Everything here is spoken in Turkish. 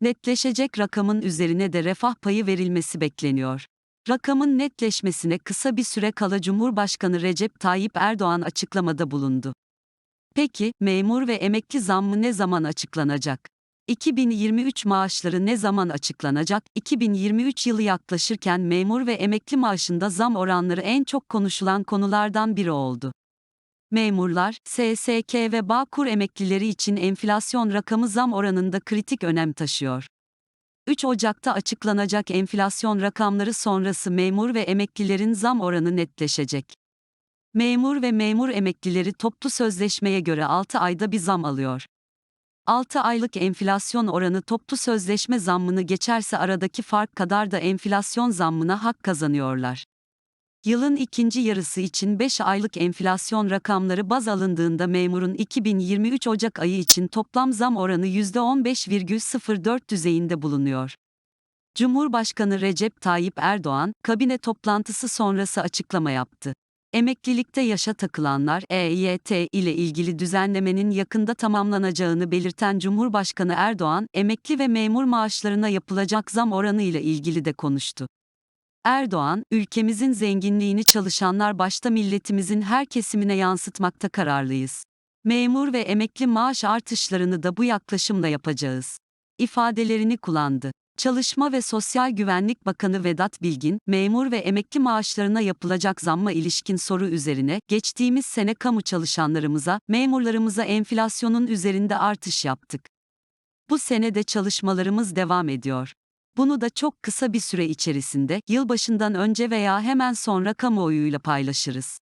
Netleşecek rakamın üzerine de refah payı verilmesi bekleniyor. Rakamın netleşmesine kısa bir süre kala Cumhurbaşkanı Recep Tayyip Erdoğan açıklamada bulundu. Peki, memur ve emekli zammı ne zaman açıklanacak? 2023 maaşları ne zaman açıklanacak? 2023 yılı yaklaşırken memur ve emekli maaşında zam oranları en çok konuşulan konulardan biri oldu. Memurlar, SSK ve Bağkur emeklileri için enflasyon rakamı zam oranında kritik önem taşıyor. 3 Ocak'ta açıklanacak enflasyon rakamları sonrası memur ve emeklilerin zam oranı netleşecek. Memur ve memur emeklileri toplu sözleşmeye göre 6 ayda bir zam alıyor. 6 aylık enflasyon oranı toplu sözleşme zammını geçerse aradaki fark kadar da enflasyon zammına hak kazanıyorlar. Yılın ikinci yarısı için 5 aylık enflasyon rakamları baz alındığında memurun 2023 Ocak ayı için toplam zam oranı %15,04 düzeyinde bulunuyor. Cumhurbaşkanı Recep Tayyip Erdoğan, kabine toplantısı sonrası açıklama yaptı. Emeklilikte yaşa takılanlar EYT ile ilgili düzenlemenin yakında tamamlanacağını belirten Cumhurbaşkanı Erdoğan, emekli ve memur maaşlarına yapılacak zam oranı ile ilgili de konuştu. Erdoğan, ülkemizin zenginliğini çalışanlar başta milletimizin her kesimine yansıtmakta kararlıyız. Memur ve emekli maaş artışlarını da bu yaklaşımla yapacağız. ifadelerini kullandı. Çalışma ve Sosyal Güvenlik Bakanı Vedat Bilgin, memur ve emekli maaşlarına yapılacak zamma ilişkin soru üzerine, geçtiğimiz sene kamu çalışanlarımıza, memurlarımıza enflasyonun üzerinde artış yaptık. Bu sene de çalışmalarımız devam ediyor. Bunu da çok kısa bir süre içerisinde, yılbaşından önce veya hemen sonra kamuoyuyla paylaşırız.